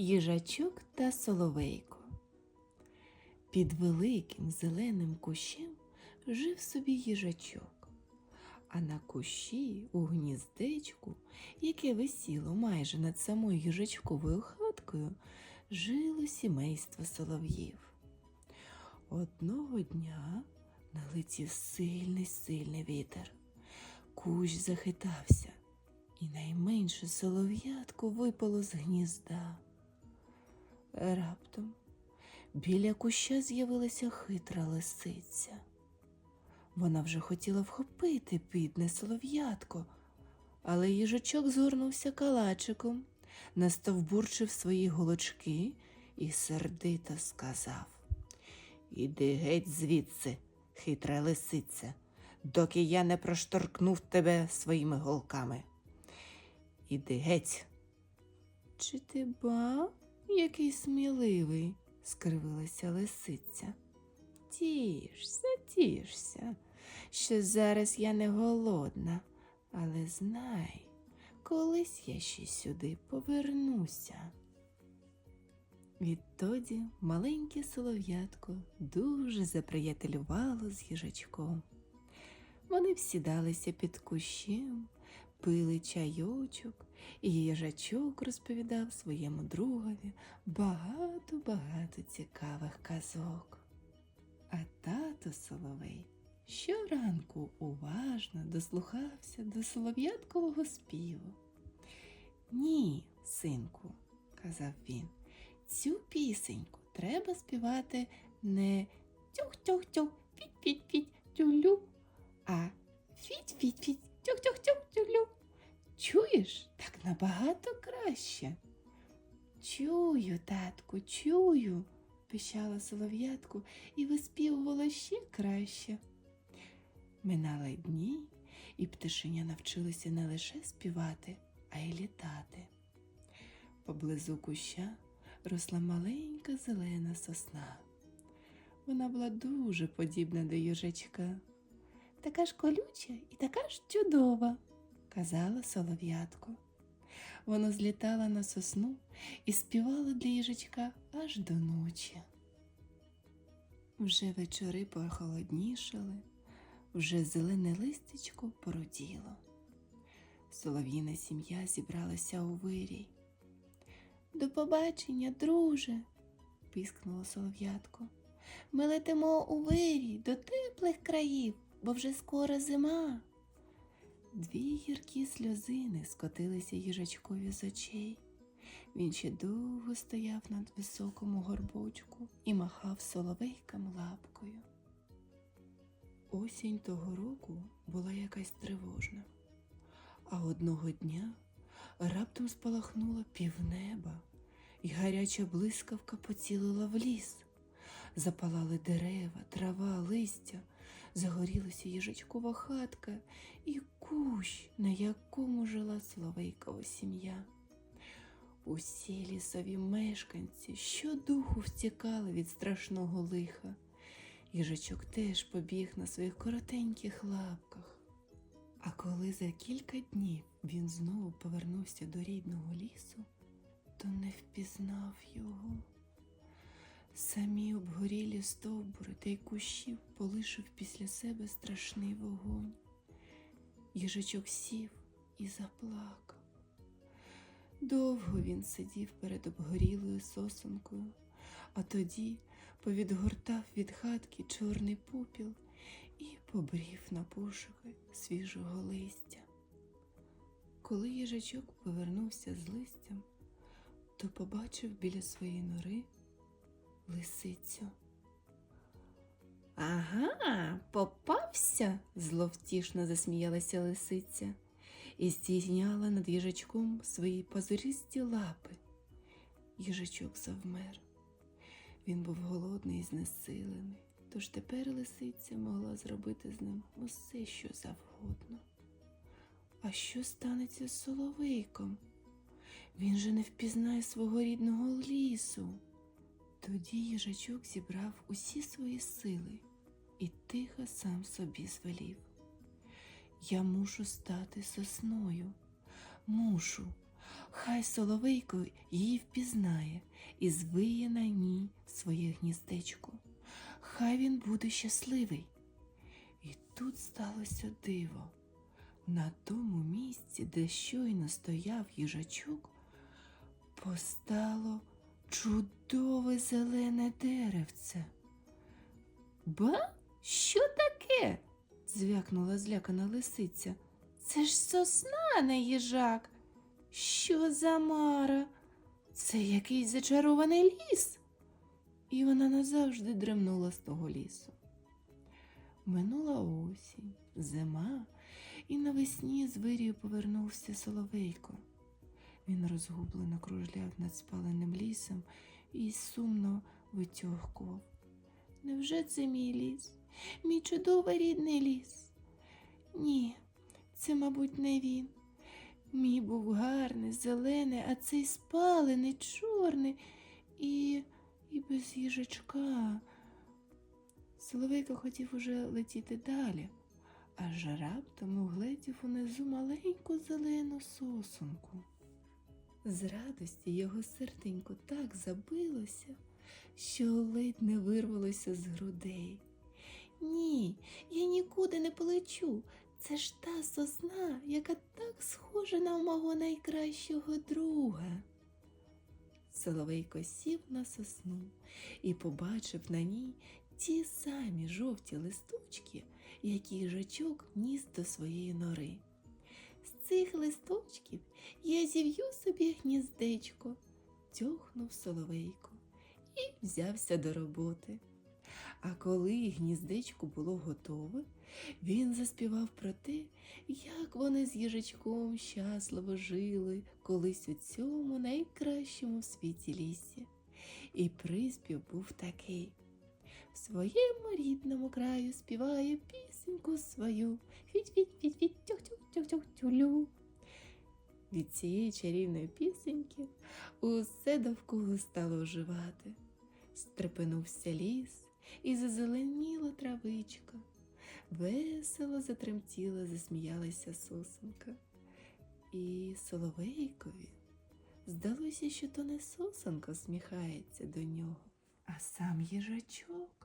Їжачок та соловейко. Під великим зеленим кущем жив собі їжачок, а на кущі у гніздечку, яке висіло майже над самою їжачковою хаткою, жило сімейство солов'їв. Одного дня налетів сильний сильний вітер. Кущ захитався, і найменше солов'ятко випало з гнізда. Раптом біля куща з'явилася хитра лисиця. Вона вже хотіла вхопити бідне солов'ятко, але їжачок згорнувся калачиком, настовбурчив свої голочки і сердито сказав Іди геть звідси, хитра лисиця, доки я не прошторкнув тебе своїми голками. Іди геть. Чи ти ба, який сміливий, скривилася лисиця. Тішся, тішся, що зараз я не голодна, але знай, колись я ще сюди повернуся. Відтоді маленьке солов'ятко дуже заприятелювало з їжачком. Вони всідалися під кущем, пили чайочок, і їжачок розповідав своєму другові багато-багато цікавих казок. А тато Соловей щоранку уважно дослухався до солов'яткового співу. Ні, синку, казав він, цю пісеньку треба співати не тюх-тюх-тюх, піть-піть-піть, тюлю, а фіть-фіть-фіть, набагато краще. Чую, татку, чую, пищала солов'ятку і виспівувала ще краще. Минали дні, і пташеня навчилися не лише співати, а й літати. Поблизу куща росла маленька зелена сосна. Вона була дуже подібна до їжачка. Така ж колюча і така ж чудова, казала солов'ятко. Воно злітала на сосну і співало для їжачка аж до ночі. Вже вечори похолоднішали, вже зелене листечко породіло. Солов'їна сім'я зібралася у вирій. До побачення, друже, піскнуло солов'ятко. Ми летимо у вирій до теплих країв, бо вже скоро зима. Дві гіркі сльозини скотилися їжачкові з очей. Він ще довго стояв на високому горбочку і махав соловейкам лапкою. Осінь того року була якась тривожна, а одного дня раптом спалахнуло півнеба, і гаряча блискавка поцілила в ліс. Запалали дерева, трава, листя, загорілася їжачкова хатка і кущ, на якому жила Соловейкова сім'я. Усі лісові мешканці щодуху втікали від страшного лиха. Їжачок теж побіг на своїх коротеньких лапках. А коли за кілька днів він знову повернувся до рідного лісу, то не впізнав його. Самі обгорілі стовбури та й кущів полишив після себе страшний вогонь. Їжачок сів і заплакав. Довго він сидів перед обгорілою сосонкою, а тоді повідгортав від хатки чорний попіл і побрів на пошуки свіжого листя. Коли їжачок повернувся з листям, то побачив біля своєї нори лисицю. Ага, попався, зловтішно засміялася лисиця і здійняла над їжачком свої позорісті лапи. Їжачок завмер. Він був голодний і знесилений, тож тепер лисиця могла зробити з ним усе, що завгодно. А що станеться з соловейком? Він же не впізнає свого рідного лісу. Тоді їжачок зібрав усі свої сили і тихо сам собі звелів. Я мушу стати сосною, мушу, Хай соловейко її впізнає і звиє на ній своє гніздечко. Хай він буде щасливий. І тут сталося диво. На тому місці, де щойно стояв їжачок, постало чудове зелене деревце. Ба, що таке? звякнула злякана лисиця. Це ж сосна, не їжак. Що за мара? Це якийсь зачарований ліс. І вона назавжди дремнула з того лісу. Минула осінь, зима, і навесні з вирію повернувся соловейко. Він розгублено кружляв над спаленим лісом і сумно витьохкував. Невже це мій ліс? Мій чудовий рідний ліс? Ні, це, мабуть, не він. Мій був гарний, зелений, а цей спалений, чорний і, і без їжачка. Соловейко хотів уже летіти далі, аж раптом угледів унизу маленьку зелену сосунку. З радості його серденько так забилося, що ледь не вирвалося з грудей. Ні, я нікуди не полечу. Це ж та сосна, яка так схожа на мого найкращого друга. Соловейко сів на сосну і побачив на ній ті самі жовті листочки, які їжачок ніс до своєї нори. З цих листочків я зів'ю собі гніздечко, тьохнув соловейко і взявся до роботи. А коли гніздечко було готове, він заспівав про те, як вони з їжачком щасливо жили колись у цьому найкращому в світі лісі. І приспів був такий. Своєму рідному краю співає пісеньку свою. Фіть-фіть-фіть-фіть, тюх-тюх-тюх-тюх-тюлю. Від цієї чарівної пісеньки усе довкола стало оживати. Стрепенувся ліс і зазеленіла травичка. Весело затремтіла, засміялася сосенка. І соловейкові здалося, що то не сосенка сміхається до нього, а сам їжачок.